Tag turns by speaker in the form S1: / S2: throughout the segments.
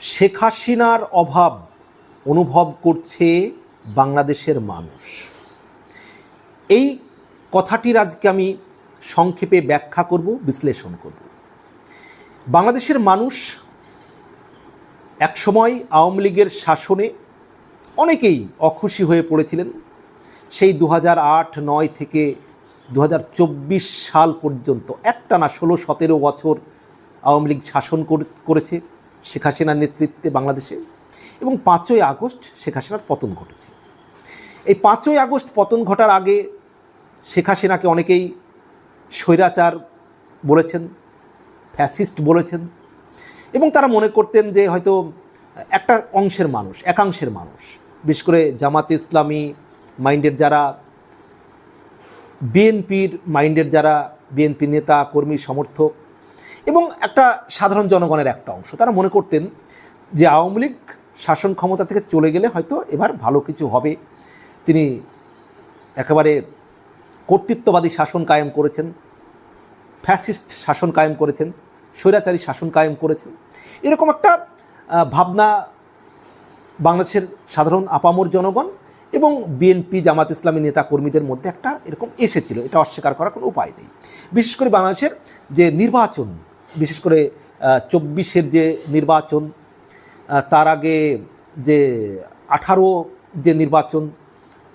S1: শেখ হাসিনার অভাব অনুভব করছে বাংলাদেশের মানুষ। এই কথাটির আজকে আমি সংক্ষেপে ব্যাখ্যা করব, বিশ্লেষণ করব। বাংলাদেশের মানুষ একসময় আওয়ামী লীগের শাসনে অনেকেই অখুশি হয়ে পড়েছিলেন। সেই দু আট, নয় থেকে দু হাজার চব্বিশ সাল পর্যন্ত একটানা ষোলো, সতেরো বছর আওয়ামী লীগ শাসন করেছে। শেখ হাসিনার নেতৃত্বে বাংলাদেশে এবং পাঁচই আগস্ট শেখ হাসিনার পতন ঘটেছে। এই পাঁচই আগস্ট পতন ঘটার আগে শেখ হাসিনাকে অনেকেই স্বৈরাচার বলেছেন, ফ্যাসিস্ট বলেছেন এবং তারা মনে করতেন যে হয়তো একটা অংশের মানুষ, একাংশের মানুষ, বিশেষ করে জামাতে ইসলামী মাইন্ডের যারা, বিএনপির মাইন্ডের যারা, বিএনপি নেতা, কর্মী, সমর্থক এবং একটা সাধারণ জনগণের একটা অংশ। তারা মনে করতেন যে আওয়ামী লীগ শাসন ক্ষমতা থেকে চলে গেলে হয়তো এবার ভালো কিছু হবে। তিনি একেবারে কর্তৃত্ববাদী শাসন কায়েম করেছেন, ফ্যাসিস্ট শাসন কায়েম করেছেন, স্বৈরাচারী শাসন কায়েম করেছেন। এরকম একটা ভাবনা বাংলাদেশের সাধারণ আপামর জনগণ এবং বিএনপি, জামাত ইসলামী নেতা কর্মীদের মধ্যে একটা এরকম এসেছিল। এটা অস্বীকার করার কোনো উপায় নেই। বিশেষ করে বাংলাদেশের যে নির্বাচন, বিশেষ করে চব্বিশের যে নির্বাচন তার আগে যে আঠারো যে নির্বাচন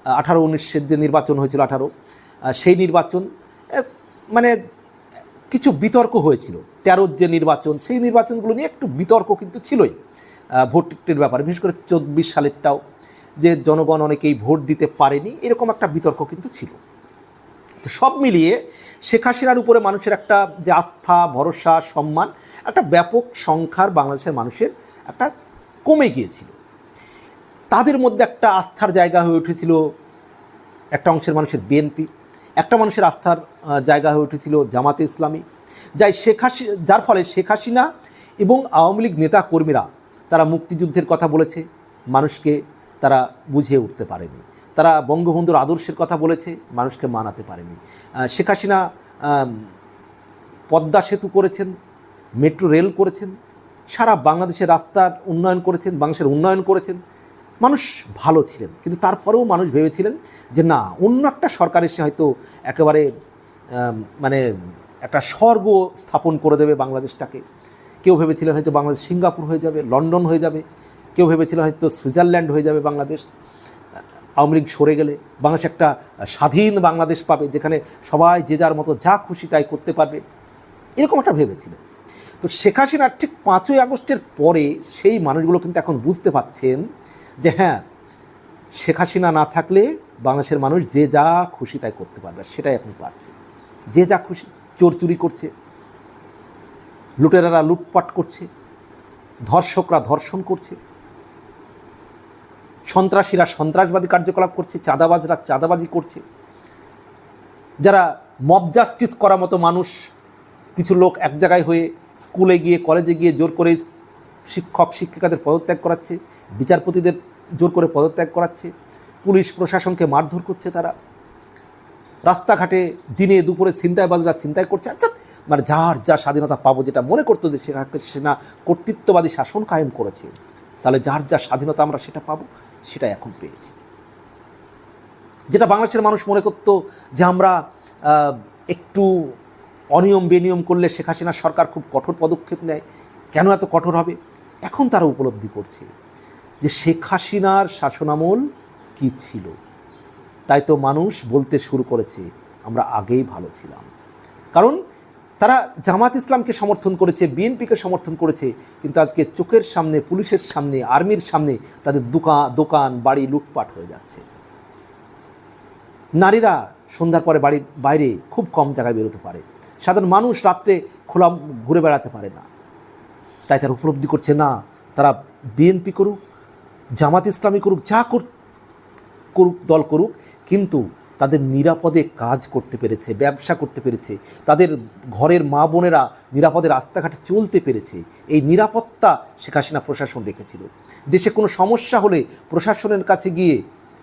S1: আঠারো উনিশের যে নির্বাচন হয়েছিল আঠারো সেই নির্বাচন মানে কিছু বিতর্ক হয়েছিল। তেরোর যে নির্বাচন, সেই নির্বাচনগুলো নিয়ে একটু বিতর্ক কিন্তু ছিলই ভোটের ব্যাপারে। বিশেষ করে চব্বিশ সালেরটাও যে জনগণ অনেকেই ভোট দিতে পারেনি, এরকম একটা বিতর্ক কিন্তু ছিল। তো সব মিলিয়ে শেখ হাসিনার উপরে মানুষের একটা যে আস্থা, ভরসা, সম্মান, একটা ব্যাপক সংখ্যার বাংলাদেশের মানুষের একটা কমে গিয়েছিল। তাদের মধ্যে একটা আস্থার জায়গা হয়ে উঠেছিল একটা অংশের মানুষের বিএনপি একটা মানুষের আস্থার জায়গা হয়ে উঠেছিল জামাতে ইসলামী। যাই শেখ হাসি, যার ফলে শেখ হাসিনা এবং আওয়ামী লীগ নেতা কর্মীরা তারা মুক্তিযুদ্ধের কথা বলেছে, মানুষকে তারা বুঝিয়ে উঠতে পারেনি। তারা বঙ্গবন্ধুর আদর্শের কথা বলেছে, মানুষকে মানাতে পারেনি। শেখ হাসিনা পদ্মা সেতু করেছেন, মেট্রো রেল করেছেন, সারা বাংলাদেশের রাস্তার উন্নয়ন করেছেন বাংলাদেশের উন্নয়ন করেছেন। মানুষ ভালো ছিলেন, কিন্তু তারপরেও মানুষ ভেবেছিলেন যে না, অন্য একটা সরকার এসে হয়তো একেবারে মানে একটা স্বর্গ স্থাপন করে দেবে বাংলাদেশটাকে। কেউ ভেবেছিলেন হয়তো বাংলাদেশ সিঙ্গাপুর হয়ে যাবে, লন্ডন হয়ে যাবে। কেউ ভেবেছিল হয়তো সুইজারল্যান্ড হয়ে যাবে বাংলাদেশ। আওয়ামী লীগ সরে গেলে বাংলাদেশ একটা স্বাধীন বাংলাদেশ পাবে, যেখানে সবাই যে যার মতো যা খুশি তাই করতে পারবে। এরকম একটা ভেবেছিলেন তো শেখ হাসিনার ঠিক পাঁচই আগস্টের পরে সেই মানুষগুলো কিন্তু এখন বুঝতে পাচ্ছেন যে হ্যাঁ শেখ হাসিনা না থাকলে বাংলাদেশের মানুষ যে যা খুশি তাই করতে পারবে সেটাই এখন পাচ্ছে। যে যা খুশি, চোর চুরি করছে, লুটেরারা লুটপাট করছে, ধর্ষকরা ধর্ষণ করছে। সন্ত্রাসীরা সন্ত্রাসবাদী কার্যকলাপ করছে, চাঁদাবাজরা চাঁদাবাজি করছে। যারা মব জাস্টিস করা মতো মানুষ, কিছু লোক এক জায়গায় হয়ে স্কুলে গিয়ে কলেজে গিয়ে জোর করে শিক্ষক, শিক্ষিকাদের পদত্যাগ করাচ্ছে, বিচারপতিদের জোর করে পদত্যাগ করাচ্ছে, পুলিশ প্রশাসনকে মারধর করছে তারা। রাস্তাঘাটে দিনে দুপুরে ছিনতাইবাজরা ছিনতাই করছে আচ্ছা মানে যার যা স্বাধীনতা পাবো যেটা মনে করতো যে হাসিনা কর্তৃত্ববাদী শাসন কায়েম করেছে, তাহলে যার যা স্বাধীনতা আমরা সেটা পাবো? সেটা এখন পেয়েছি। যেটা বাংলাদেশের মানুষ মনে করতো যে আমরা একটু অনিয়ম বেনিয়ম করলে শেখ হাসিনার সরকার খুব কঠোর পদক্ষেপ নেয়। কেন এত কঠোর হবে? এখন তারা উপলব্ধি করছে যে শেখ হাসিনার শাসনামল কি ছিল। তাই তো মানুষ বলতে শুরু করেছে, আমরা আগেই ভালো ছিলাম। কারণ তারা জামাত ইসলামকে সমর্থন করেছে, বিএনপিকে সমর্থন করেছে, কিন্তু আজকে চোখের সামনে, পুলিশের সামনে, আর্মির সামনে তাদের দোকান দোকান, বাড়ি লুটপাট হয়ে যাচ্ছে। নারীরা সন্ধ্যার পরে বাড়ির বাইরে খুব কম জায়গায় বেরোতে পারে। সাধারণ মানুষ রাত্রে খোলা ঘুরে বেড়াতে পারে না। তাই তারা উপলব্ধি করছে, না, তারা বিএনপি করুক, জামাত ইসলামী করুক, যা কর করুক, দল করুক, কিন্তু তাদের নিরাপদে কাজ করতে পেরেছে, ব্যবসা করতে পেরেছে, তাদের ঘরের মা বোনেরা নিরাপদে রাস্তাঘাটে চলতে পেরেছে। এই নিরাপত্তা শেখ হাসিনা প্রশাসন রেখেছিল। দেশে কোনো সমস্যা হলে প্রশাসনের কাছে গিয়ে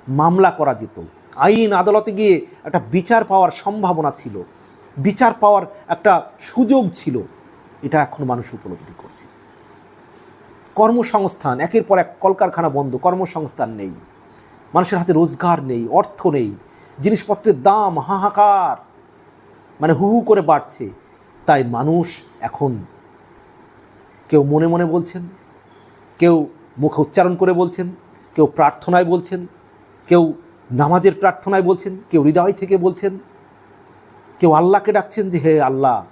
S1: মামলা করা যেত। আইন আদালতে গিয়ে একটা বিচার পাওয়ার সম্ভাবনা ছিল। বিচার পাওয়ার একটা সুযোগ ছিল। এটা এখন মানুষ উপলব্ধি করছে। কর্মসংস্থান, একের পর এক কলকারখানা বন্ধ, কর্মসংস্থান নেই। মানুষের হাতে রোজগার নেই, অর্থ নেই। জিনিসপত্রের দাম হাহাকার। মানে হু হু করে বাড়ছে। তাই মানুষ এখন কেউ মনে মনে বলছেন, কেউ মুখে উচ্চারণ করে বলছেন, কেউ প্রার্থনায় বলছেন, কেউ নামাজের প্রার্থনায় বলছেন, কেউ হৃদয় থেকে বলছেন, কেউ আল্লাহকে ডাকছেন যে, হে আল্লাহ,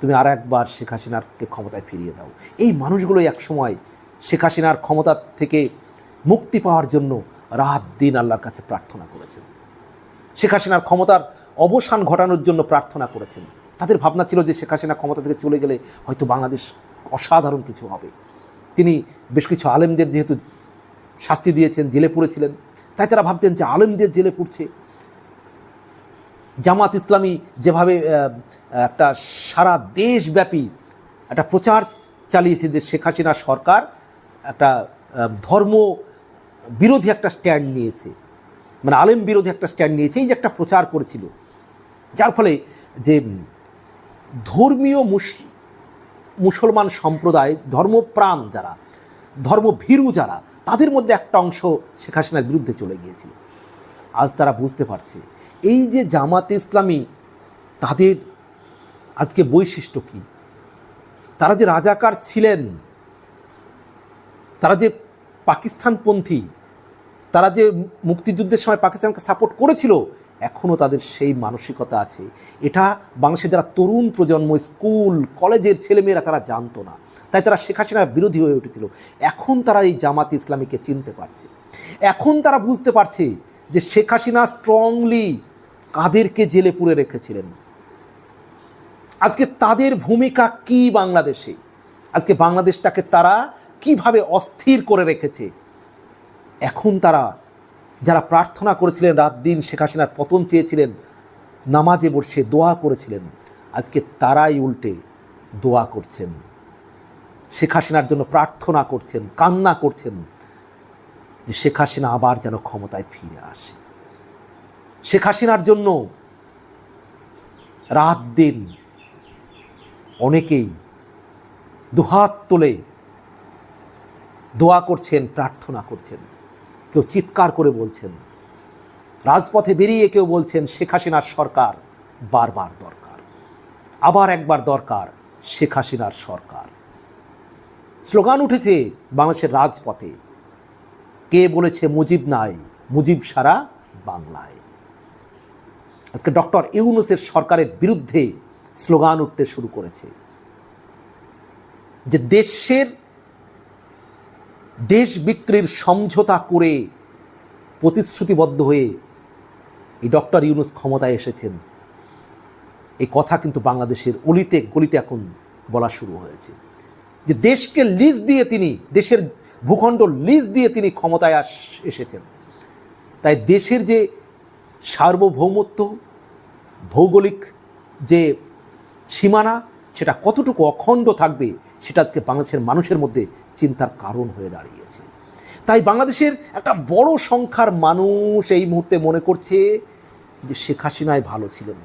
S1: তুমি আর একবার শেখ হাসিনারকে ক্ষমতায় ফিরিয়ে দাও। এই মানুষগুলোই একসময় শেখ হাসিনার ক্ষমতা থেকে মুক্তি পাওয়ার জন্য রাত দিন আল্লাহর কাছে প্রার্থনা করেছেন। শেখ হাসিনার ক্ষমতার অবসান ঘটানোর জন্য প্রার্থনা করেছেন। তাদের ভাবনা ছিল যে শেখ হাসিনা ক্ষমতা থেকে চলে গেলে হয়তো বাংলাদেশ অসাধারণ কিছু হবে। তিনি বেশ কিছু আলেমদের যেহেতু শাস্তি দিয়েছেন, জেলে পুড়েছিলেন, তাই তারা ভাবতেন যে আলেমদের জেলে পুড়ছে। জামাত ইসলামী যেভাবে একটা সারা দেশব্যাপী একটা প্রচার চালিয়েছে যে শেখ হাসিনা সরকার একটা ধর্ম বিরোধী একটা স্ট্যান্ড নিয়েছে। মানে আলেম বিরোধী একটা স্ট্যান্ড নিয়েছে এই যে একটা প্রচার করেছিল। যার ফলে যে ধর্মীয় মুস, মুসলমান সম্প্রদায়, ধর্মপ্রাণ যারা, ধর্মভীরু যারা, তাদের মধ্যে একটা অংশ শেখ হাসিনার বিরুদ্ধে চলে গিয়েছিল। আজ তারা বুঝতে পারছে, এই যে জামাতে ইসলামী, তাদের আজকে বৈশিষ্ট্য কী? তারা যে রাজাকার ছিলেন, তারা যে পাকিস্তানপন্থী তারা যে মুক্তিযুদ্ধের সময় পাকিস্তানকে সাপোর্ট করেছিল এখনও তাদের সেই মানসিকতা আছে। এটা বাংলাদেশের যারা তরুণ প্রজন্ম, স্কুল, কলেজের ছেলেমেয়েরা তারা জানতো না। তাই তারা শেখ হাসিনার বিরোধী হয়ে উঠেছিল। এখন তারা এই জামাত ইসলামীকে চিনতে পারছে। এখন তারা বুঝতে পারছে যে শেখ হাসিনা স্ট্রংলি কাদেরকে জেলে পুরে রেখেছিলেন। আজকে তাদের ভূমিকা কি বাংলাদেশে? আজকে বাংলাদেশটাকে তারা কীভাবে অস্থির করে রেখেছে? এখন তারা, যারা প্রার্থনা করেছিলেন রাত দিন শেখ হাসিনার পতন চেয়েছিলেন, নামাজে বসে দোয়া করেছিলেন, আজকে তারাই উল্টে দোয়া করছেন। শেখ হাসিনার জন্য প্রার্থনা করছেন, কান্না করছেন যে শেখ হাসিনা আবার যেন ক্ষমতায় ফিরে আসে। শেখ হাসিনার জন্য রাত দিন অনেকেই দুহাত তোলে দোয়া করছেন, প্রার্থনা করছেন। কেউ চিৎকার করে বলছেন। রাজপথে বেরিয়ে কেউ বলছেন, শেখ হাসিনার সরকার বারবার দরকার। আবার একবার দরকার, শেখ হাসিনার সরকার। স্লোগান উঠেছে বাংলাদেশের রাজপথে। কে বলেছে মুজিব নাই, মুজিব সারা বাংলায়। আজকে ডক্টর ইউনুসের সরকারের বিরুদ্ধে স্লোগান উঠতে শুরু করেছে। যে দেশের দেশ বিক্রির সমঝোতা করে প্রতিশ্রুতিবদ্ধ হয়ে এই ডক্টর ইউনুস ক্ষমতায় এসেছেন। এই কথা কিন্তু বাংলাদেশের অলিতে গলিতে এখন বলা শুরু হয়েছে। যে দেশকে লিজ দিয়ে তিনি, দেশের ভূখণ্ড লিজ দিয়ে তিনি ক্ষমতায় আস, এসেছেন। তাই দেশের যে সার্বভৌমত্ব, ভৌগোলিক যে সীমানা সেটা কতটুকু অখণ্ড থাকবে, সেটা আজকে বাংলাদেশের মানুষের মধ্যে চিন্তার কারণ হয়ে দাঁড়িয়েছে। তাই বাংলাদেশের একটা বড় সংখ্যার মানুষ এই মুহূর্তে মনে করছে যে শেখ হাসিনায় ভালো ছিলেন।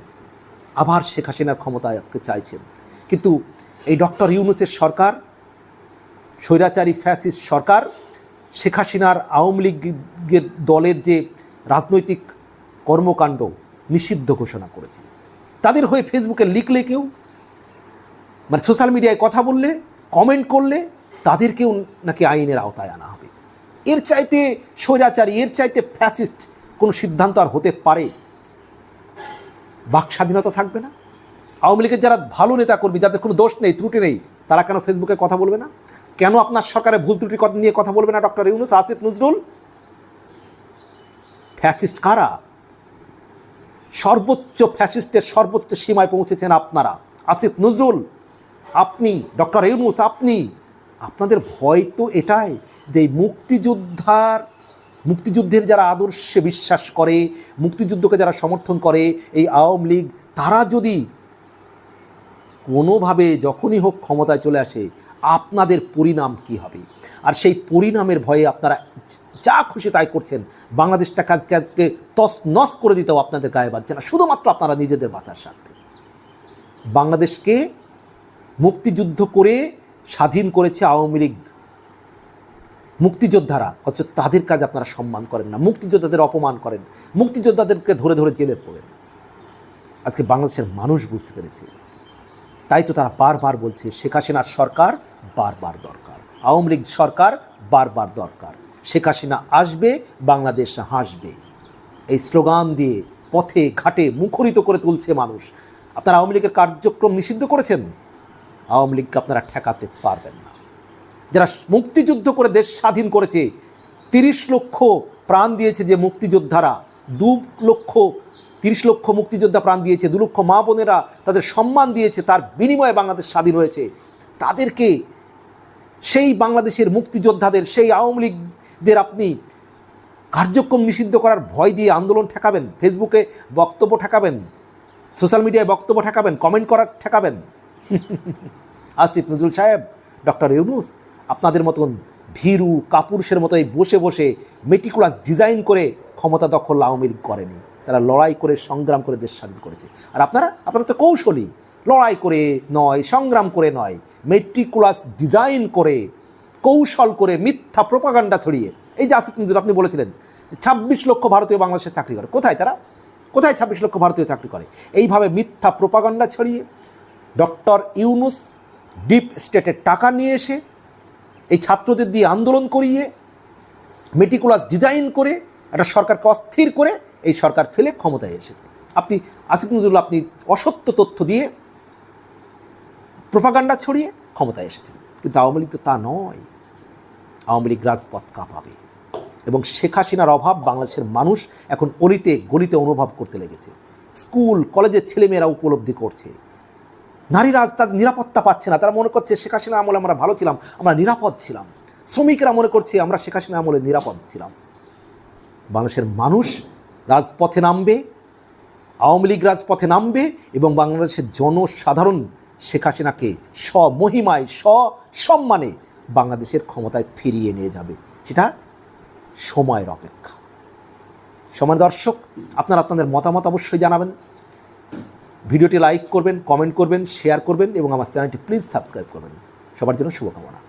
S1: আবার শেখ হাসিনার ক্ষমতাকে চাইছেন। কিন্তু এই ডক্টর ইউনুসের সরকার, স্বৈরাচারী ফ্যাসিস্ট সরকার, শেখ হাসিনার আওয়ামী লীগের দলের যে রাজনৈতিক কর্মকাণ্ড নিষিদ্ধ ঘোষণা করেছে। তাদের হয়ে ফেসবুকে লিখলে কেউ মানে সোশ্যাল মিডিয়ায় কথা বললে কমেন্ট করলে তাদেরকেও নাকি আইনের আওতায় আনা হবে। এর চাইতে স্বৈরাচারী, এর চাইতে ফ্যাসিস্ট কোনো সিদ্ধান্ত আর হতে পারে। বাক স্বাধীনতা থাকবে না। আওয়ামী লীগের যারা ভালো নেতা কর্মী যাদের কোনো দোষ নেই, ত্রুটি নেই, তারা কেন ফেসবুকে কথা বলবে না? কেন আপনার সরকারের ভুল ত্রুটি নিয়ে কথা বলবে না, ডক্টর ইউনুস, আসিফ, নজরুল? ফ্যাসিস্ট কারা? সর্বোচ্চ ফ্যাসিস্টের সর্বোচ্চ সীমায় পৌঁছেছেন আপনারা। আসিফ, নজরুল? আপনি, ডক্টর ইউনুস, আপনি, আপনাদের ভয় তো এটাই যে মুক্তিযোদ্ধার, মুক্তিযুদ্ধের যারা আদর্শে বিশ্বাস করে, মুক্তিযুদ্ধকে যারা সমর্থন করে, এই আওয়ামী লীগ, তারা যদি কোনোভাবে যখনই হোক ক্ষমতায় চলে আসে, আপনাদের পরিণাম কি হবে? আর সেই পরিণামের ভয়ে আপনারা যা খুশি তাই করছেন। বাংলাদেশটা আজকে আজকে তস নস করে দিতেও আপনাদের গায়ে বাজছে না। শুধুমাত্র আপনারা নিজেদের বাঁচার স্বার্থে। বাংলাদেশকে মুক্তিযুদ্ধ করে স্বাধীন করেছে আওয়ামী লীগ মুক্তিযোদ্ধারা। অথচ তাদের কাজ আপনারা সম্মান করেন না, মুক্তিযোদ্ধাদের অপমান করেন, মুক্তিযোদ্ধাদেরকে ধরে ধরে জেলে পড়েন। আজকে বাংলাদেশের মানুষ বুঝতে পেরেছে। তাই তো তারা বারবার বলছে, শেখ হাসিনার সরকার বারবার দরকার। আওয়ামী লীগ সরকার বারবার দরকার। শেখ হাসিনা আসবে, বাংলাদেশ হাসবে। এই স্লোগান দিয়ে পথে, ঘাটে মুখরিত করে তুলছে মানুষ। আপনারা আওয়ামী লীগের কার্যক্রম নিষিদ্ধ করেছেন? আওয়ামী লীগকে আপনারা ঠেকাতে পারবেন না। যারা মুক্তিযুদ্ধ করে দেশ স্বাধীন করেছে, তিরিশ লক্ষ প্রাণ দিয়েছে যে মুক্তিযোদ্ধারা, দু লক্ষ, তিরিশ লক্ষ মুক্তিযোদ্ধা প্রাণ দিয়েছে, দু লক্ষ মা বোনেরা তাদের সম্মান দিয়েছে, তার বিনিময়ে বাংলাদেশ স্বাধীন হয়েছে। তাদেরকে সেই বাংলাদেশের মুক্তিযোদ্ধাদের, সেই আওয়ামী লীগদের আপনি কার্যক্রম নিষিদ্ধ করার ভয় দিয়ে আন্দোলন ঠেকাবেন, ফেসবুকে বক্তব্য ঠেকাবেন, সোশ্যাল মিডিয়ায় বক্তব্য ঠেকাবেন, কমেন্ট করার ঠেকাবেন। আসিফ নজরুল সাহেব, ডক্টর ইউনুস, আপনাদের মতন ভীরু কাপুরুষের মতোই বসে বসে মেটিকুলাস ডিজাইন করে ক্ষমতা দখল আওয়ামী লীগ করেনি। তারা লড়াই করে, সংগ্রাম করে, দেশ স্বাধীন করেছে। আর আপনারা আপনারা তো কৌশলী। লড়াই করে নয়, সংগ্রাম করে নয় মেট্রিকুলাস ডিজাইন করে, কৌশল করে মিথ্যা প্রপাগান্ডা ছড়িয়ে। এই যে আসিফ নজরুল আপনি বলেছিলেন ছাব্বিশ লক্ষ ভারতীয় বাংলাদেশে চাকরি করে। কোথায় তারা? কোথায় ছাব্বিশ লক্ষ ভারতীয় চাকরি করে? এইভাবে মিথ্যা প্রপাগান্ডা ছড়িয়ে ডক্টর ইউনুস ডিপ স্টেটের টাকা নিয়ে এসে এই ছাত্রদের দিয়ে আন্দোলন করিয়ে মেটিকুলাস ডিজাইন করে, একটা সরকারকে অস্থির করে এই সরকার ফেলে ক্ষমতায় এসেছে। আপনি আসিফ নজরুল, আপনি অসত্য তথ্য দিয়ে প্রপাগান্ডা ছড়িয়ে ক্ষমতায় এসেছেন। কিন্তু আওয়ামী লীগ তো তা নয়। আওয়ামী লীগ রাজপথ কাঁপাবে। এবং শেখ হাসিনার অভাব বাংলাদেশের মানুষ এখন অলিতে গলিতে অনুভব করতে লেগেছে। স্কুল, কলেজের ছেলেমেয়েরা উপলব্ধি করছে। নারীরা আজ তাদের নিরাপত্তা পাচ্ছে না। তারা মনে করছে শেখ হাসিনা আমলে আমরা ভালো ছিলাম, আমরা নিরাপদ ছিলাম। শ্রমিকরা মনে করছে আমরা শেখ হাসিনা আমলে নিরাপদ ছিলাম। বাংলাদেশের মানুষ রাজপথে নামবে, আওয়ামী লীগ রাজপথে নামবে এবং বাংলাদেশের জনসাধারণ শেখ হাসিনাকে স্বমহিমায় সসম্মানে বাংলাদেশের ক্ষমতায় ফিরিয়ে নিয়ে যাবে। সেটা সময়ের অপেক্ষা। সময় দর্শক, আপনারা আপনাদের মতামত অবশ্যই জানাবেন। ভিডিওটি লাইক করবেন কমেন্ট করবেন শেয়ার করবেন এবং আমার চ্যানেলটি প্লিজ সাবস্ক্রাইব করবেন। সবার জন্য শুভকামনা।